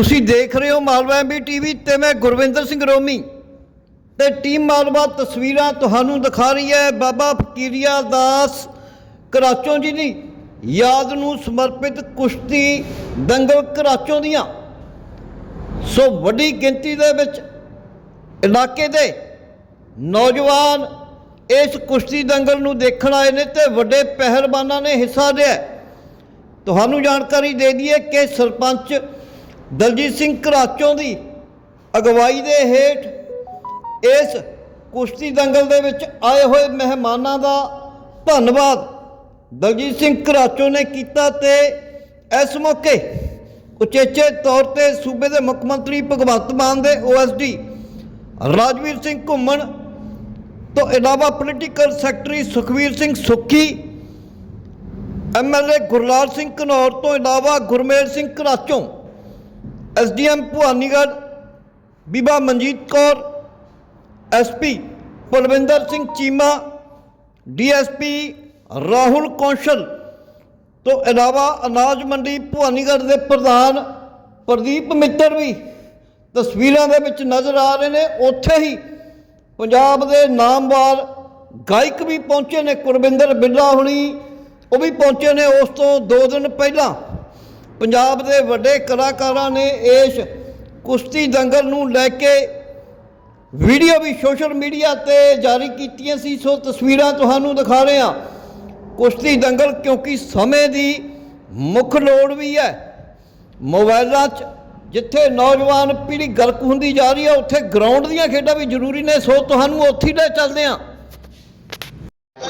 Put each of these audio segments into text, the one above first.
ਤੁਸੀਂ ਦੇਖ ਰਹੇ ਹੋ ਮਾਲਵਾ ਐਮਬੀ ਟੀਵੀ ਤੇ ਮੈਂ ਗੁਰਵਿੰਦਰ ਸਿੰਘ ਰੋਮੀ ਤੇ ਟੀਮ ਮਾਲਵਾ ਤਸਵੀਰਾਂ ਤੁਹਾਨੂੰ ਦਿਖਾ ਰਹੀ ਹੈ ਬਾਬਾ ਫਕੀਰੀਆ ਦਾਸ ਕਰਾਚੋਂ ਜੀ ਦੀ। ਯਾਦ ਨੂੰ ਸਮਰਪਿਤ ਕੁਸ਼ਤੀ ਦੰਗਲ ਕਰਾਚੋਂ ਦੀਆਂ। ਸੋ ਵੱਡੀ ਗਿਣਤੀ ਦੇ ਵਿੱਚ ਇਲਾਕੇ ਦੇ ਨੌਜਵਾਨ ਇਸ ਕੁਸ਼ਤੀ ਦੰਗਲ ਨੂੰ ਦੇਖਣ ਆਏ ਨੇ ਤੇ ਵੱਡੇ ਪਹਿਲਵਾਨਾਂ ਨੇ ਹਿੱਸਾ ਲਿਆ। ਤੁਹਾਨੂੰ ਜਾਣਕਾਰੀ ਦੇ ਦਈਏ ਕਿ ਸਰਪੰਚ ਦਲਜੀਤ ਸਿੰਘ ਘਰਾਚੋਂ ਦੀ ਅਗਵਾਈ ਦੇ ਹੇਠ ਇਸ ਕੁਸ਼ਤੀ ਦੰਗਲ ਦੇ ਵਿੱਚ ਆਏ ਹੋਏ ਮਹਿਮਾਨਾਂ ਦਾ ਧੰਨਵਾਦ ਦਲਜੀਤ ਸਿੰਘ ਘਰਾਚੋਂ ਨੇ ਕੀਤਾ ਤੇ ਇਸ ਮੌਕੇ ਉਚੇਚੇ ਤੌਰ ਤੇ ਸੂਬੇ ਦੇ ਮੁੱਖ ਮੰਤਰੀ ਭਗਵੰਤ ਮਾਨ ਦੇ ਓਐਸਡੀ ਰਾਜਵੀਰ ਸਿੰਘ ਘੁੰਮਣ ਤੋਂ ਇਲਾਵਾ political secretary Sukhvir Singh Sukhi MLA Gurlal Singh Ghanaur ਤੋਂ ਇਲਾਵਾ ਗੁਰਮੇਲ ਸਿੰਘ ਘਰਾਚੋਂ ਐਸਡੀਐਮ ਭਵਾਨੀਗੜ੍ਹ, ਬੀਬਾ ਮਨਜੀਤ ਕੌਰ, ਐਸਪੀ ਪਲਵਿੰਦਰ ਸਿੰਘ ਚੀਮਾ, ਡੀਐਸਪੀ ਰਾਹੁਲ ਕੌਂਸ਼ਲ, ਤੋਂ ਇਲਾਵਾ ਅਨਾਜ ਮੰਡੀ ਭਵਾਨੀਗੜ੍ਹ ਦੇ ਪ੍ਰਧਾਨ ਪ੍ਰਦੀਪ ਮਿੱਤਰ ਵੀ ਤਸਵੀਰਾਂ ਦੇ ਵਿੱਚ ਨਜ਼ਰ ਆ ਰਹੇ ਨੇ। ਉੱਥੇ ਹੀ ਪੰਜਾਬ ਦੇ ਨਾਮਵਾਰ ਗਾਇਕ ਵੀ ਪਹੁੰਚੇ ਨੇ। ਕੁਰਵਿੰਦਰ ਬਿੱਲਾ ਹੁਣੀ ਉਹ ਵੀ ਪਹੁੰਚੇ ਨੇ। ਉਸ ਤੋਂ 2 ਦਿਨ ਪਹਿਲਾਂ ਪੰਜਾਬ ਦੇ ਵੱਡੇ ਕਲਾਕਾਰਾਂ ਨੇ ਇਸ ਕੁਸ਼ਤੀ ਦੰਗਲ ਨੂੰ ਲੈ ਕੇ ਵੀਡੀਓ ਵੀ ਸੋਸ਼ਲ ਮੀਡੀਆ ਤੇ ਜਾਰੀ ਕੀਤੀਆਂ ਸੀ। ਸੋ ਤਸਵੀਰਾਂ ਤੁਹਾਨੂੰ ਦਿਖਾ ਰਹੇ ਹਾਂ। ਕੁਸ਼ਤੀ ਦੰਗਲ ਕਿਉਂਕਿ ਸਮੇਂ ਦੀ ਮੁੱਖ ਲੋੜ ਵੀ ਹੈ। ਮੋਬਾਈਲਾਂ 'ਚ ਜਿੱਥੇ ਨੌਜਵਾਨ ਪੀੜ੍ਹੀ ਗਲਕ ਹੁੰਦੀ ਜਾ ਰਹੀ ਹੈ, ਉੱਥੇ ਗਰਾਊਂਡ ਦੀਆਂ ਖੇਡਾਂ ਵੀ ਜ਼ਰੂਰੀ ਨੇ। ਸੋ ਤੁਹਾਨੂੰ ਉੱਥੇ ਲੈ ਚੱਲਦੇ ਹਾਂ। ਅਹ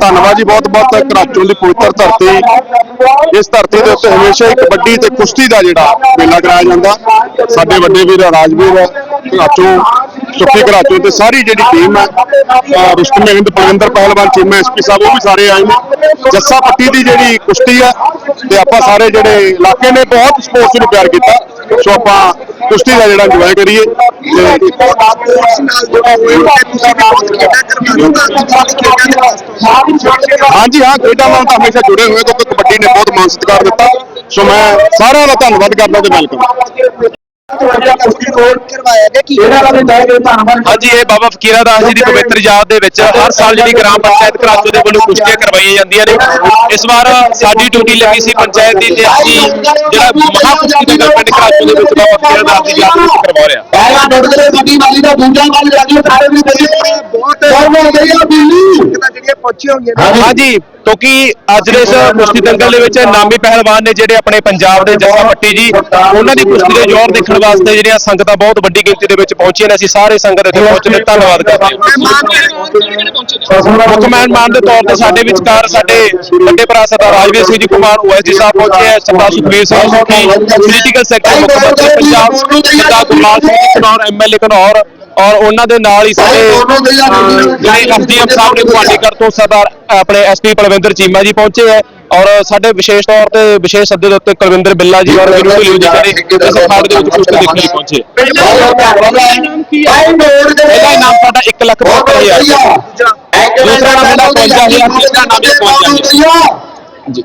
ਧੰਨਵਾਦ ਜੀ, ਬਹੁਤ ਬਹੁਤ ਕਰਾਚੋਂ ਦੀ ਪਵਿੱਤਰ ਧਰਤੀ। ਇਸ ਧਰਤੀ ਦੇ ਉੱਤੇ ਹਮੇਸ਼ਾ ਇੱਕ ਵੱਡੀ ਤੇ ਕੁਸ਼ਤੀ ਦਾ ਜਿਹੜਾ ਮੇਲਾ ਕਰਾਇਆ ਜਾਂਦਾ। ਸਾਡੇ ਵੱਡੇ ਵੀਰ ਰਾਜਵੀਰ ਕਰਾਚੋਂ ਸੁੱਖੀ ਕਰਾਚੋਂ ਤੇ ਸਾਰੀ ਜਿਹੜੀ ਟੀਮ ਹੈ, ਅਹ ਰੁਸਤਮ ਹਿੰਦ ਪਲਵਿੰਦਰ ਪਹਿਲਵਾਨ, ਚੀਮਾ ਐਸਪੀ ਸਾਹਿਬ, ਉਹ ਵੀ ਸਾਰੇ ਆਏ ਨੇ। ਜੱਸਾ ਪੱਟੀ ਦੀ ਜਿਹੜੀ ਕੁਸ਼ਤੀ ਹੈ, ਤੇ ਆਪਾਂ ਸਾਰੇ ਜਿਹੜੇ ਇਲਾਕੇ ਨੇ, ਬਹੁਤ ਸਪੋਰਟਸ ਨੂੰ ਪਿਆਰ ਕੀਤਾ। ਸੋ ਆਪਾਂ ਕੁਸ਼ਤੀ ਦਾ ਜਿਹੜਾ ਇੰਜੋਏ ਕਰੀਏ ਹਾਂਜੀ, ਹਾਂ, ਖੇਡਾਂ ਨਾਲ ਤਾਂ ਹਮੇਸ਼ਾ ਜੁੜੇ ਹੋਏ ਕਿਉਂਕਿ ਕਬੱਡੀ ਨੇ ਬਹੁਤ ਮਾਣ ਸਤਿਕਾਰ ਦਿੱਤਾ। ਸੋ ਮੈਂ ਸਾਰਿਆਂ ਦਾ ਧੰਨਵਾਦ ਕਰਦਾ ਤੇ ਵੈਲਕਮ। ਹਾਂਜੀ ਇਹ ਬਾਬਾ ਫਕੀਰਾ ਦਾਸ ਜੀ ਦੀ ਪਵਿੱਤਰ ਯਾਦ ਦੇ ਵਿੱਚ ਹਰ ਸਾਲ ਜਿਹੜੀ ਗ੍ਰਾਮ ਪੰਚਾਇਤ ਕਰਾਚੋ ਦੇ ਵੱਲੋਂ ਕੁਸ਼ਤੀਆਂ ਕਰਵਾਈਆਂ ਜਾਂਦੀਆਂ ਨੇ। ਇਸ ਵਾਰ ਸਾਡੀ ਡਿਊਟੀ ਲੱਗੀ ਸੀ ਪੰਚਾਇਤ ਦੀ ਤੇ ਅਸੀਂ ਜਿਹੜਾ ਮਹਾ ਕੁਸ਼ਤੀ ਦਾ ਪਿੰਡ ਕਰਾਚੋ ਦੇ ਵਿੱਚ ਬਾਬਾ ਫਕੀਰਾ ਦਾਸ ਦੀ ਯਾਦ ਵਿੱਚ ਕਰਵਾ ਰਿਹਾ। ਪਹਿਲਾ ਡੋਡਲੇ ਸਾਡੀ ਵਾਲੀ ਦਾ ਦੂਜਾ ਵਾਲੀ ਲੱਗੀ ਸਾਰੇ ਵੀ ਬਹੁਤ ਬਹੁਤ ਗਈ ਆ ਬਿੱਲੀ ਹਾਂਜੀ। ਕਿਉਂਕਿ ਅੱਜ ਦੇ ਇਸ ਕੁਸ਼ਤੀ ਦੰਗਲ ਦੇ ਵਿੱਚ ਨਾਮੀ ਪਹਿਲਵਾਨ ਨੇ ਜਿਹੜੇ ਆਪਣੇ ਪੰਜਾਬ ਦੇ ਜੱਸਾ ਪੱਟੀ ਜੀ ਉਹਨਾਂ ਦੀ ਕੁਸ਼ਤੀ ਦੇ ਜ਼ੋਰ ਦੇਖਣ ਵਾਸਤੇ ਜਿਹੜੀਆਂ ਸੰਗਤਾਂ ਬਹੁਤ ਵੱਡੀ ਗਿਣਤੀ ਦੇ ਵਿੱਚ ਪਹੁੰਚੀਆਂ ਨੇ ਅਸੀਂ ਸਾਰੇ ਸੰਗਤ ਇੱਥੇ ਪਹੁੰਚੇ ਨੇ ਧੰਨਵਾਦ ਕਰਦੇ ਹਾਂ। ਮੁੱਖ ਮਹਿਮਾਨ ਦੇ ਤੌਰ ਤੇ ਸਾਡੇ ਵਿਚਕਾਰ ਸਾਡੇ ਵੱਡੇ ਭਰਾ ਸਰਦਾਰ ਰਾਜਵੀਰ ਸਿੰਘ ਜੀ ਕੁਮਾਰ ਓਐਸਡੀ ਸਾਹਿਬ ਪਹੁੰਚੇ ਹੈ ਸਰਦਾਰ ਸੁਖਵੀਰ ਸਿੰਘ ਸੁੱਖੀ ਪੋਲੀਟੀਕਲ ਸੈਕਟਰੀ ਮੁੱਖ ਮੰਤਰੀ ਪੰਜਾਬ ਸਰਦਾਰ ਗੁਰਲਾਲ ਸਿੰਘ ਜੀ ਘਨੌਰ ਐਮਐਲਏ ਘਨੌਰ ਔਰ ਉਹਨਾਂ ਦੇ ਨਾਲ ਹੀ ਸਾਡੇ ਜਿਹੜੇ ਐਸਡੀਐਮ ਸਾਹਿਬ ਨੇ ਕੁਆਲੀਗੜ ਤੋਂ ਸਰਦਾਰ ਆਪਣੇ ਐਸਪੀ ਪਲਵਿੰਦਰ ਚੀਮਾ ਜੀ ਪਹੁੰਚੇ ਹੈ ਔਰ ਸਾਡੇ ਵਿਸ਼ੇਸ਼ ਤੌਰ ਤੇ ਵਿਸ਼ੇਸ਼ ਸੱਦੇ ਦੇ ਉੱਤੇ ਕੁਲਵਿੰਦਰ ਬਿੱਲਾ ਜੀ ਔਰ ਵਿਨੂ ਢਿੱਲੋਂ ਜੀ ਜਿਹੜੇ ਇਸ ਅਖਾੜ ਦੇ ਵਿੱਚ ਕੁਸ਼ਤੀ ਦੇਖਣ ਲਈ ਪਹੁੰਚੇ। ਪਹਿਲਾ ਇਨਾਮ ਸਾਡਾ 1 ਲੱਖ 72000 ਦੂਸਰਾ ਨਾਮ ਸਾਡਾ 55000 ਤੀਸਰਾ ਨਾਮ 55000 ਜੀ